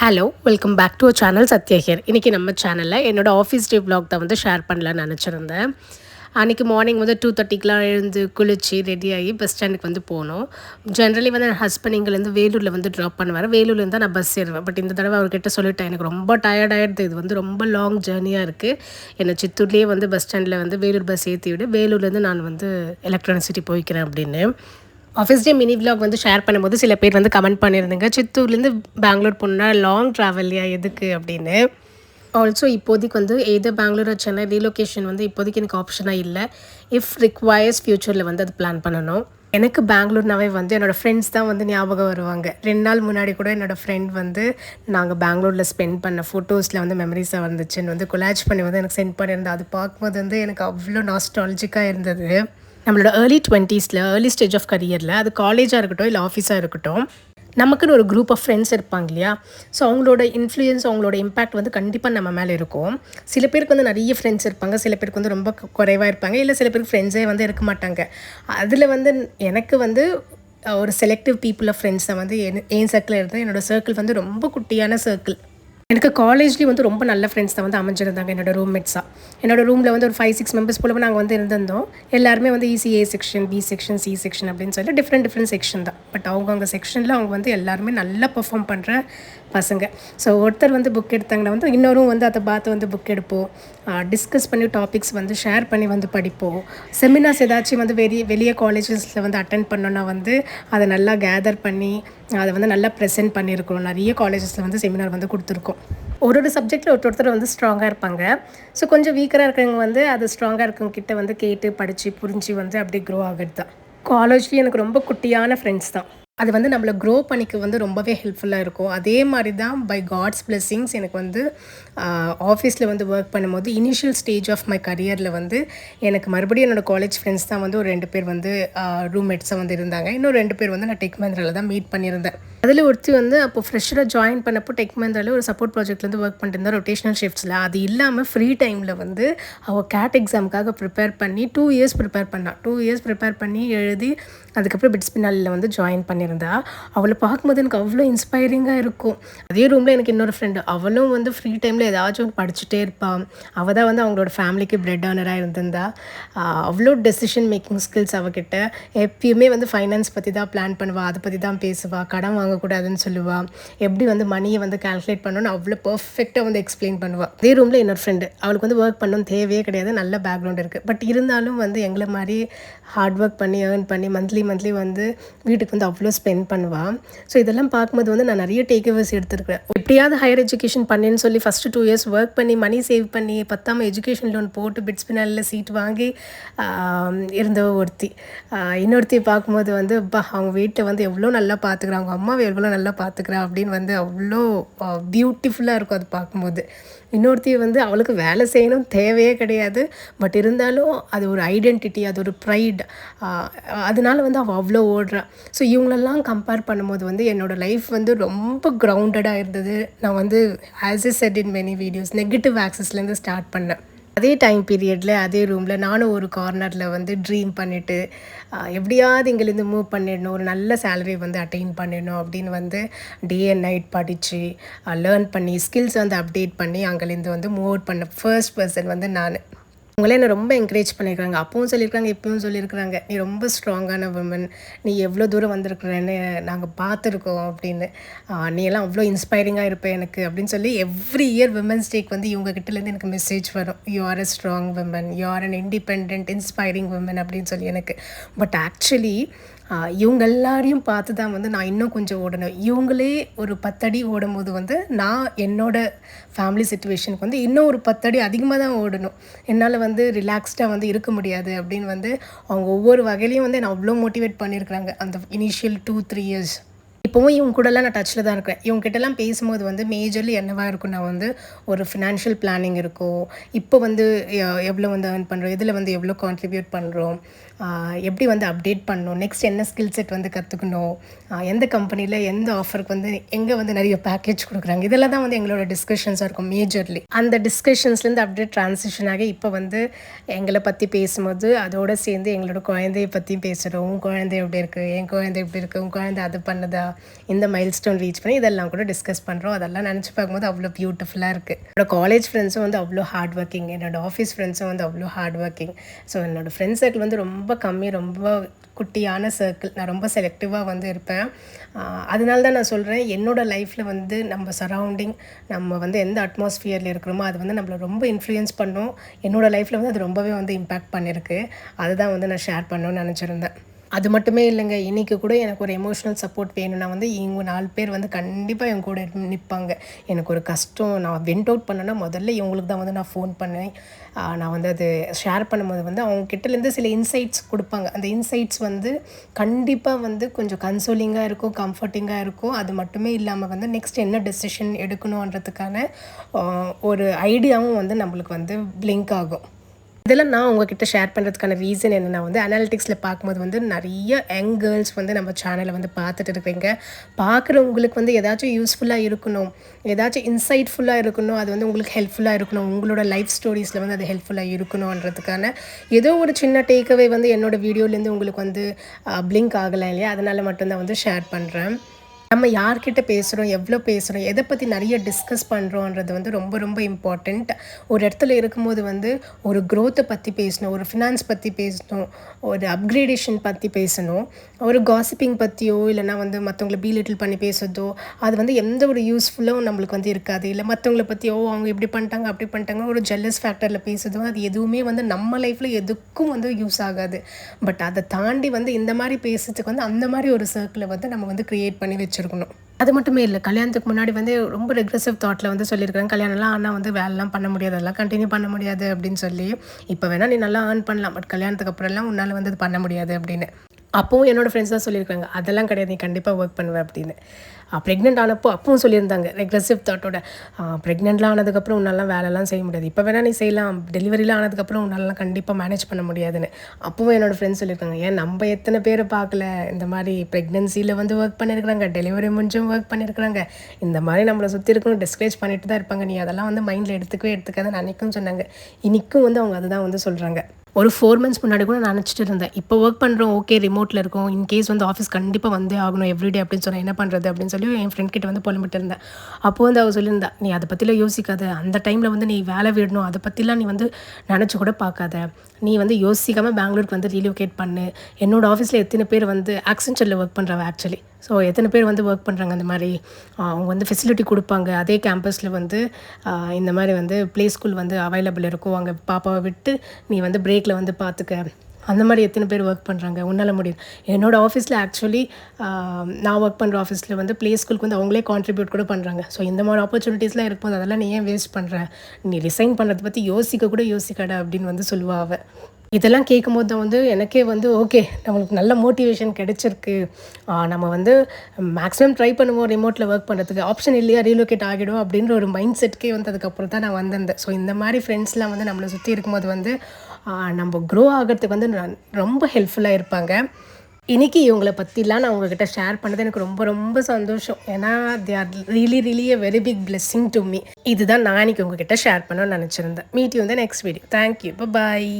Hello welcome back to a channel Sathya here இன்றைக்கி நம்ம சேனலில் என்னோடய ஆஃபீஸ் டே vlog தான் வந்து ஷேர் பண்ணலான்னு நினச்சிருந்தேன். அன்றைக்கி மார்னிங் வந்து டூ தேர்ட்டிக்கெலாம் எழுந்து குளித்து ரெடி ஆகி பஸ் ஸ்டாண்டுக்கு வந்து போனோம். ஜென்ரலி வந்து என் ஹஸ்பண்ட் இங்கேருந்து வேலூரில் வந்து ட்ராப் பண்ணுவார். வேலூர்லேருந்து தான் நான் பஸ் ஏறுவேன். பட் இந்த தடவை அவர்கிட்ட சொல்லிட்டேன் எனக்கு ரொம்ப டயர்ட் ஆகிடுது இது வந்து ரொம்ப லாங் ஜேர்னியாக இருக்குது என்னை சித்தூர்லேயே வந்து பஸ் ஸ்டாண்டில் வந்து வேலூர் பஸ் ஏற்றி விடு. வேலூர்லேருந்து நான் வந்து எலக்ட்ரானிசிட்டி போய்க்கிறேன் அப்படின்னு. ஆஃபீஸ் டே மினி விலாக் வந்து ஷேர் பண்ணும்போது சில பேர் வந்து கமெண்ட் பண்ணியிருந்தேங்க சித்தூர்லேருந்து பெங்களூர் போனால் லாங் ட்ராவல்லையா எதுக்கு அப்படின்னு. ஆல்சோ இப்போதைக்கு வந்து எது பெங்களூர் சென்னை ரீலொகேஷன் வந்து இப்போதைக்கு எனக்கு ஆப்ஷனாக இல்லை. இஃப் ரிக்வயர்ஸ் ஃப்யூச்சரில் வந்து அது பிளான் பண்ணணும். எனக்கு பெங்களூர்னாவே வந்து என்னோடய ஃப்ரெண்ட்ஸ் தான் வந்து ஞாபகம் வருவாங்க. ரெண்டு நாள் முன்னாடி கூட என்னோடய ஃப்ரெண்ட் வந்து நாங்கள் பெங்களூரில் ஸ்பெண்ட் பண்ண ஃபோட்டோஸில் வந்து மெமரிஸாக வந்துச்சுன்னு வந்து கொலாஜ் பண்ணி வந்து எனக்கு சென்ட் பண்ணியிருந்தேன் அது பார்க்கும்போது வந்து எனக்கு அவ்வளோ நாஸ்டாலஜிக்காக இருந்தது. நம்மளோட ஏர்லி டுவெண்ட்டீஸில் ஏர்லி ஸ்டேஜ் ஆஃப் கரியரில் அது காலேஜாக இருக்கட்டும் இல்லை ஆஃபீஸாக இருக்கட்டும் நமக்குன்னு ஒரு குரூப் ஆஃப் ஃப்ரெண்ட்ஸ் இருப்பாங்க இல்லையா? ஸோ அவங்களோட இன்ஃப்ளூயன்ஸ் அவங்களோட இம்பாக்ட் வந்து கண்டிப்பாக நம்ம மேலே இருக்கும். சில பேருக்கு வந்து நிறைய ஃப்ரெண்ட்ஸ் இருப்பாங்க. சில பேருக்கு வந்து ரொம்ப குறைவாக இருப்பாங்க. இல்லை சில பேருக்கு ஃப்ரெண்ட்ஸே வந்து இருக்க மாட்டாங்க. அதில் வந்து எனக்கு வந்து ஒரு செலக்டிவ் பீப்புள் ஆஃப் ஃப்ரெண்ட்ஸ் தான் வந்து என் என் சர்க்கிளில் இருந்தால் என்னோடய சர்க்கிள் வந்து ரொம்ப குட்டியான சர்க்கிள் எனக்கு காலேஜ்லேயும் வந்து ரொம்ப நல்ல ஃப்ரெண்ட்ஸ் தான் வந்து அமைஞ்சிருந்தாங்க என்னோட ரூம்மேட்ஸாக என்னோட ரூமில் வந்து ஒரு ஃபைவ் சிக்ஸ் மெம்பர்ஸ் போல நாங்கள் வந்து இருந்திருந்தோம். எல்லாருமே வந்து easy A section B section C section அப்படின்னு சொல்லி டிஃப்ரெண்ட் டிஃப்ரெண்ட் செக்ஷன் தான். பட் அவங்கவுங்க செக்ஷனில் அவங்க வந்து எல்லாருமே நல்லா பர்ஃபார்ம் பண்ணுற பசங்க. ஸோ ஒருத்தர் வந்து புக் எடுத்தாங்கன்னா வந்து இன்னொரும் வந்து அதை பார்த்து வந்து புக் எடுப்போம். டிஸ்கஸ் பண்ணி டாபிக்ஸ் வந்து ஷேர் பண்ணி வந்து படிப்போம். செமினார்ஸ் ஏதாச்சும் வந்து வெளியே வெளியே காலேஜஸில் வந்து அட்டன் பண்ணோன்னா வந்து அதை நல்லா கேதர் பண்ணி அதை வந்து நல்லா ப்ரெசென்ட் பண்ணியிருக்கிறோம் நிறைய காலேஜஸில் வந்து செமினார் வந்து கொடுத்துருக்கோம். ஒரு ஒரு சப்ஜெக்டில் ஒரு ஒருத்தர் வந்து ஸ்ட்ராங்காக இருப்பாங்க. ஸோ கொஞ்சம் வீக்கராக இருக்கிறவங்க வந்து அது ஸ்ட்ராங்காக இருக்கவங்க கிட்ட வந்து கேட்டு படித்து புரிஞ்சு வந்து அப்படி க்ரோ ஆகிறது தான். காலேஜ்லேயும் எனக்கு ரொம்ப குட்டியான ஃப்ரெண்ட்ஸ் தான். அது வந்து நம்மளை க்ரோ பண்ணிக்க வந்து ரொம்பவே ஹெல்ப்ஃபுல்லாக இருக்கும். அதே மாதிரி தான் பை காட்ஸ் பிளெஸ்ஸிங்ஸ் எனக்கு வந்து ஆஃபீஸில் வந்து ஒர்க் பண்ணும்போது இனிஷியல் ஸ்டேஜ் ஆஃப் மை கரியரில் வந்து எனக்கு மறுபடியும் என்னோடய காலேஜ் ஃப்ரெண்ட்ஸ் தான் வந்து ஒரு ரெண்டு பேர் வந்து ரூம்மேட்ஸாக வந்து இருந்தாங்க. இன்னும் ரெண்டு பேர் வந்து நான் டெக் மந்திராவில் தான் மீட் பண்ணியிருந்தேன். அதில் ஒருத்தி வந்து அப்போ ஃப்ரெஷராக ஜாயின் பண்ணப்போ டெக் மந்திராவில் ஒரு சப்போர்ட் ப்ராஜெக்ட்லேருந்து ஒர்க் பண்ணிட்டு ரொட்டேஷனல் ஷிஃப்ட்ஸில் அது இல்லாமல் ஃப்ரீ டைமில் வந்து அவள் கேட் எக்ஸாமுக்காக ப்ரிப்பேர் பண்ணி டூ இயர்ஸ் ப்ரிப்பேர் பண்ணாள் டூ இயர்ஸ் ப்ரிப்பேர் பண்ணி எழுதி அதுக்கப்புறம் பிட்ஸ் பின்னாலில் வந்து ஜாயின் பண்ணியிருந்தா. அவளை பார்க்கும்போது எனக்கு அவ்வளோ இன்ஸ்பைரிங்காக இருக்கும். அதே ரூமில் எனக்கு இன்னொரு ஃப்ரெண்டு அவளும் வந்து ஃப்ரீ டைமில் ஏதாச்சும் ஒன்று படிச்சுட்டே இருப்பாள் அவள் தான் வந்து அவங்களோட ஃபேமிலிக்கு பிரெட் ஆனராக இருந்திருந்தா. அவ்வளோ டெசிஷன் மேக்கிங் ஸ்கில்ஸ் அவகிட்ட எப்பயுமே வந்து ஃபைனான்ஸ் பற்றி தான் பிளான் பண்ணுவாள் அதை பற்றி தான் பேசுவாள் கடன் வாங்கக்கூடாதுன்னு சொல்லுவாள் எப்படி வந்து மணியை வந்து கால்குலேட் பண்ணணும்னு அவ்வளோ பர்ஃபெக்டாக வந்து எக்ஸ்பிளைன் பண்ணுவாள் அதே ரூமில் இன்னொரு ஃப்ரெண்டு அவளுக்கு வந்து ஒர்க் பண்ணணும் தேவையே கிடையாது. நல்ல பேக்ரவுண்ட் இருக்குது பட் இருந்தாலும் வந்து எங்களை மாதிரி ஹார்ட் ஒர்க் பண்ணி ஏர்ன் பண்ணி மந்த்லி மந்த்லி வந்து வீட்டுக்கு வந்து அவ்வளோ ஸ்பெண்ட் பண்ணுவாள் ஸோ இதெல்லாம் பார்க்கும்போது வந்து நான் நிறைய டேக் ஓவர்ஸ் எடுத்திருக்கிறேன். எப்படியாவது ஹையர் எஜுகேஷன் பண்ணேன்னு சொல்லி ஃபஸ்ட்டு டூ இயர்ஸ் ஒர்க் பண்ணி மணி சேவ் பண்ணி பத்தாம எஜுகேஷன் லோன் போட்டு பிட்ஸ் பின்னாலில் சீட் வாங்கி இருந்த ஒருத்தி. இன்னொருத்தி பார்க்கும்போது வந்து அப்பா அவங்க வீட்டை வந்து எவ்வளோ நல்லா பார்த்துக்குறா அவங்க அம்மாவை எவ்வளோ நல்லா பார்த்துக்குறா அப்படின்னு வந்து அவ்வளோ பியூட்டிஃபுல்லாக இருக்கும் அது பார்க்கும்போது. இன்னொருத்தி வந்து அவளுக்கு வேலை செய்யணும் தேவையே கிடையாது. பட் இருந்தாலும் அது ஒரு ஐடென்டிட்டி அது ஒரு ப்ரைட் அதனால வந்து அவள் அவ்வளோ ஓடுறா. ஸோ இவங்களெல்லாம் கம்பேர் பண்ணும்போது வந்து என்னோடய லைஃப் வந்து ரொம்ப கிரவுண்டடாக இருந்தது. நான் வந்து as a said in many videos negative ஆக்சஸ்லேருந்து start பண்ணேன். அதே டைம் பீரியடில் அதே ரூமில் நானும் ஒரு கார்னரில் வந்து ட்ரீம் பண்ணிவிட்டு எப்படியாவது இங்கேருந்து மூவ் பண்ணிடணும் ஒரு நல்ல சேலரி வந்து அட்டைன் பண்ணிடணும் அப்படின்னு வந்து டே அண்ட் நைட் படித்து லேர்ன் பண்ணி ஸ்கில்ஸ் வந்து அப்டேட் பண்ணி அங்கேருந்து வந்து மூவ் அவுட் பண்ண ஃபர்ஸ்ட் பர்சன் வந்து நான். அவங்களே என்னை ரொம்ப என்கரேஜ் பண்ணியிருக்காங்க. அப்பவும் சொல்லியிருக்காங்க இப்பவும் சொல்லியிருக்கிறாங்க. நீ ரொம்ப ஸ்ட்ராங்கான உமன் நீ எவ்வளோ தூரம் வந்திருக்கிறேன்னு நாங்கள் பார்த்துருக்கோம் அப்படின்னு. நீ எல்லாம் அவ்வளோ இன்ஸ்பைரிங்காக இருப்பேன் எனக்கு அப்படின்னு சொல்லி எவ்ரி இயர் விமன்ஸ் டேக்கு வந்து இவங்க கிட்டேருந்து எனக்கு மெசேஜ் வரும். You are a strong women you are an independent inspiring women அப்படின்னு சொல்லி எனக்கு. பட் ஆக்சுவலி இவங்க எல்லாரையும் பார்த்து தான் வந்து நான் இன்னும் கொஞ்சம் ஓடணும். இவங்களே ஒரு பத்தடி ஓடும்போது வந்து நான் என்னோட ஃபேமிலி சுச்சுவேஷனுக்கு வந்து இன்னும் ஒரு பத்தடி அதிகமாக தான் ஓடணும். என்னால் வந்து ரிலாக்ஸ்டாக வந்து இருக்க முடியாது அப்படின்னு வந்து அவங்க ஒவ்வொரு வகையிலையும் வந்து என்னை அவ்வளோ மோட்டிவேட் பண்ணியிருக்கிறாங்க. அந்த இனிஷியல் டூ த்ரீ இயர்ஸ் இப்போவும் இவங்க கூடலாம் நான் டச்சில் தான் இருக்கேன். இவங்க கிட்டலாம் பேசும்போது வந்து மேஜர்லி என்னவாக இருக்குன்னா வந்து ஒரு ஃபினான்ஷியல் பிளானிங் இருக்கும் இப்போ வந்து எவ்வளோ வந்து ஏர்ன் பண்ணுறோம் இதில் வந்து எவ்வளோ கான்ட்ரிபியூட் பண்ணுறோம் எப்படி வந்து அப்டேட் பண்ணணும் நெக்ஸ்ட் என்ன ஸ்கில் செட் வந்து கற்றுக்கணும் எந்த கம்பெனியில் எந்த ஆஃபருக்கு வந்து எங்கே வந்து நிறைய பேக்கேஜ் கொடுக்குறாங்க இதெல்லாம் தான் வந்து எங்களோட டிஸ்கஷன்ஸாக இருக்கும் மேஜர்லி அந்த டிஸ்கஷன்ஸ்லேருந்து அப்படியே ட்ரான்சிஷன் ஆகி இப்போ வந்து எங்களை பற்றி பேசும்போது அதோடு சேர்ந்து எங்களோட குழந்தைய பற்றி பேசுகிறோம் உன் குழந்தை எப்படி இருக்குது என் குழந்தை எப்படி இருக்குது உன் குழந்தை அது பண்ணுதா? இந்த மைல் ஸ்டோன் ரீச் பண்ணி இதெல்லாம் கூட டிஸ்கஸ் பண்ணுறோம் அதெல்லாம் நினச்சி பார்க்கும்போது அவ்வளோ பியூட்டிஃபுல்லாக இருக்குது என்னோடய காலேஜ் ஃப்ரெண்ட்ஸும் வந்து அவ்வளோ ஹார்ட் ஒர்க்கிங் என்னோட ஆஃபீஸ் ஃப்ரெண்ட்ஸும் வந்து அவ்வளோ ஹார்ட் ஒர்க்கிங் ஸோ என்னோடய ஃப்ரெண்ட்ஸ் சர்க்கிள் வந்து ரொம்ப கம்மி ரொம்ப குட்டியான சர்க்கிள் நான் ரொம்ப செலக்டிவாக வந்து இருப்பேன். அதனால தான் நான் சொல்கிறேன் என்னோடய லைஃப்பில் வந்து நம்ம சரௌண்டிங் நம்ம வந்து எந்த அட்மாஸ்ஃபியரில் இருக்கிறோமோ அது வந்து நம்மளை ரொம்ப இன்ஃப்ளூயன்ஸ் பண்ணும். என்னோடய லைஃப்பில் வந்து அது ரொம்பவே வந்து இம்பேக்ட் பண்ணியிருக்கு அதுதான் வந்து நான் ஷேர் பண்ணணும்னு நினச்சிருந்தேன். அது மட்டுமே இல்லைங்க. இன்றைக்கி கூட எனக்கு ஒரு எமோஷ்னல் சப்போர்ட் வேணும்னா வந்து இவங்க நாலு பேர் வந்து கண்டிப்பாக என் கூட நிற்பாங்க எனக்கு ஒரு கஷ்டம். நான் வெண்ட் அவுட் பண்ணேன்னா முதல்ல இவங்களுக்கு தான் வந்து நான் ஃபோன் பண்ணேன். நான் வந்து அது ஷேர் பண்ணும்போது வந்து அவங்க கிட்டேருந்து சில இன்சைட்ஸ் கொடுப்பாங்க. அந்த இன்சைட்ஸ் வந்து கண்டிப்பாக வந்து கொஞ்சம் கன்சோலிங்காக இருக்கும் கம்ஃபர்டிங்காக இருக்கும். அது மட்டுமே இல்லாமல் வந்து நெக்ஸ்ட் என்ன டெசிஷன் எடுக்கணுன்றதுக்கான ஒரு ஐடியாவும் வந்து நம்மளுக்கு வந்து பிளிங்க் ஆகும். இதெல்லாம் நான் உங்ககிட்ட ஷேர் பண்ணுறதுக்கான ரீசன் என்னென்னா வந்து அனாலிட்டிக்ஸில் பார்க்கும்போது வந்து நிறைய யங் கேர்ள்ஸ் வந்து நம்ம சேனலை வந்து பார்த்துட்டு இருக்கிறீங்க பார்க்குறவங்களுக்கு வந்து ஏதாச்சும் யூஸ்ஃபுல்லாக இருக்கணும் ஏதாச்சும் இன்சைட்ஃபுல்லாக இருக்கணும் அது வந்து உங்களுக்கு ஹெல்ப்ஃபுல்லாக இருக்கணும் உங்களோட லைஃப் ஸ்டோரிஸில் வந்து அது ஹெல்ப்ஃபுல்லாக இருக்கணுன்றதுக்கான ஏதோ ஒரு சின்ன டேக்அவே வந்து என்னோடய வீடியோலேருந்து உங்களுக்கு வந்து பிளிங்க் ஆகலை இல்லையா? அதனால் மட்டும்தான் வந்து ஷேர் பண்ணுறேன் நம்ம யார்கிட்ட பேசுகிறோம் எவ்வளோ பேசுகிறோம் எதை பற்றி நிறைய டிஸ்கஸ் பண்ணுறோன்றது வந்து ரொம்ப ரொம்ப இம்பார்ட்டண்ட் ஒரு இடத்துல இருக்கும்போது வந்து ஒரு க்ரோத்தை பற்றி பேசணும் ஒரு ஃபினான்ஸ் பற்றி பேசணும் ஒரு அப்கிரேடேஷன் பற்றி பேசணும் ஒரு காசிப்பிங் பற்றியோ இல்லைனா வந்து மற்றவங்களை பீ லிட்டில் பண்ணி பேசுறதோ அது வந்து எந்த ஒரு யூஸ்ஃபுல்லும் நம்மளுக்கு வந்து இருக்காது. இல்லை மற்றவங்கள பற்றியோ அவங்க இப்படி பண்ணிட்டாங்க அப்படி பண்ணிட்டாங்க ஒரு ஜெல்லஸ் ஃபேக்டரில் பேசுறதோ அது எதுவுமே வந்து நம்ம லைஃப்பில் எதுக்கும் வந்து யூஸ் ஆகாது. பட் அதை தாண்டி வந்து இந்த மாதிரி பேசுறதுக்கு வந்து அந்த மாதிரி ஒரு சர்க்கிளை வந்து நம்ம வந்து க்ரியேட் பண்ணி வச்சு வச்சுருக்கணும். அது மட்டுமே இல்லை கல்யாணத்துக்கு முன்னாடி வந்து ரொம்ப ரெக்ரெசிவ் தாட்டில் வந்து சொல்லியிருக்காங்க கல்யாணம்லாம் ஆனால் வந்து வேலைலாம் பண்ண முடியாது அதெல்லாம் கண்டினியூ பண்ண முடியாது அப்படின்னு சொல்லி. இப்போ வேணால் நீ நல்லா ஏர்ன் பண்ணலாம் பட் கல்யாணத்துக்கு அப்புறம்லாம் உன்னால் வந்து அது பண்ண முடியாது அப்படின்னு. அப்போவும் என்னோடய ஃப்ரெண்ட்ஸ் தான் சொல்லியிருக்காங்க அதெல்லாம் கிடையாது நீ கண்டிப்பாக ஒர்க் பண்ணுவேன் அப்படின்னு. ப்ரெக்னென்ட் ஆனப்போ அப்பவும் சொல்லியிருந்தாங்க ரெக்ரெசிவ் தாட்டோட ப்ரெக்னென்ட்லாம் ஆனதுக்கப்புறம் உன்னாலாம் வேலைலாம் செய்ய முடியாது. இப்போ வேணால் நீ செய்யலாம். டெலிவரிலாம் ஆனதுக்கப்புறம் உன்னாலலாம் கண்டிப்பாக மேனேஜ் பண்ண முடியாதுன்னு. அப்பவும் என்னோடய ஃப்ரெண்ட்ஸ் சொல்லியிருக்காங்க ஏன் நம்ம எத்தனை பேரை பார்க்கல? இந்த மாதிரி ப்ரெக்னென்சியில் வந்து ஒர்க் பண்ணியிருக்கிறாங்க டெலிவரி முடிஞ்சும் ஒர்க் பண்ணியிருக்கிறாங்க இந்த மாதிரி நம்மளை சுற்றி இருக்கணும் டிஸ்கரேஜ் பண்ணிட்டு தான் இருப்பாங்க. நீ அதெல்லாம் வந்து மைண்டில் எடுத்துக்கவே எடுத்துக்காதுன்னு அன்றைக்கும் சொன்னாங்க. இன்றைக்கும் வந்து அவங்க அதுதான் வந்து சொல்கிறாங்க ஒரு ஃபோர் மந்த்ஸ் முன்னாடி கூட நான் நினச்சிட்டு இருந்தேன். இப்போ ஒர்க் பண்ணுறோம் ஓகே ரிமோட்டில் இருக்கும். இன்கேஸ் வந்து ஆஃபீஸ் கண்டிப்பாக வந்தே ஆகணும் எவ்ரிடே அப்படின்னு சொன்னால் என்ன பண்ணுறது அப்படின்னு சொல்லி என் ஃப்ரெண்ட் கிட்ட வந்து புலம்பிட்டு இருந்தேன். அப்போது வந்து அவள் சொல்லியிருந்தா நீ அதை பற்றிலாம் யோசிக்காத. அந்த டைமில் வந்து நீ வேலை விடணும். அதை பற்றிலாம் நீ வந்து நினச்சி கூட பார்க்காத. நீ வந்து யோசிக்காமல் பெங்களூருக்கு வந்து ரீலோகேட் பண்ணு. என்னோடய ஆஃபீஸில் எத்தனை பேர் வந்து ஆக்சென்ச்சரில் ஒர்க் பண்ணுறவ ஆக்சுவலி ஸோ எத்தனை பேர் வந்து ஒர்க் பண்ணுறாங்க அந்த மாதிரி? அவங்க வந்து ஃபெசிலிட்டி கொடுப்பாங்க. அதே கேம்பஸில் வந்து இந்த மாதிரி வந்து ப்ளே ஸ்கூல் வந்து அவைலபிள் இருக்கும். அங்கே பாப்பாவை விட்டு நீ வந்து பிரேக்கில் வந்து பார்த்துக்க அந்த மாதிரி எத்தனை பேர் ஒர்க் பண்ணுறாங்க உன்னால் முடியும். என்னோடய ஆஃபீஸில் ஆக்சுவலி நான் ஒர்க் பண்ணுற ஆஃபீஸில் வந்து ப்ளே ஸ்கூலுக்கு வந்து அவங்களே கான்ட்ரிபியூட் கூட பண்ணுறாங்க ஸோ இந்த மாதிரி ஆப்பர்ச்சுனிட்டிஸ்லாம் இருக்கும்போது அதெல்லாம் நீ ஏன் வேஸ்ட் பண்ணுற நீ ரிசைன் பண்ணுறதை பற்றி யோசிக்க கூட யோசிக்காடா அப்படின்னு வந்து சொல்லுவா அவள் இதெல்லாம் கேட்கும்போது தான் வந்து எனக்கே வந்து ஓகே நம்மளுக்கு நல்ல மோட்டிவேஷன் கிடச்சிருக்கு. நம்ம வந்து மேக்ஸிமம் ட்ரை பண்ணுவோம் ரிமோட்டில் ஒர்க் பண்ணுறதுக்கு ஆப்ஷன் இல்லையா ரீலோகேட் ஆகிடும் அப்படின்ற ஒரு மைண்ட் செட்கே வந்து அதுக்கப்புறம் தான் நான் வந்திருந்தேன் ஸோ இந்த மாதிரி ஃப்ரெண்ட்ஸ்லாம் வந்து நம்மளை சுற்றி இருக்கும்போது வந்து நம்ம க்ரோ ஆகிறதுக்கு வந்து ரொம்ப ஹெல்ப்ஃபுல்லாக இருப்பாங்க. இன்றைக்கி இவங்களை பற்றிலாம் நான் உங்ககிட்ட ஷேர் பண்ணது எனக்கு ரொம்ப ரொம்ப சந்தோஷம். ஏன்னா they are really really a very big blessing to me இதுதான் நான் இன்றைக்கி உங்ககிட்ட ஷேர் பண்ணணும்னு நினச்சிருந்தேன். மீட் யூ வந்து next video thank you bye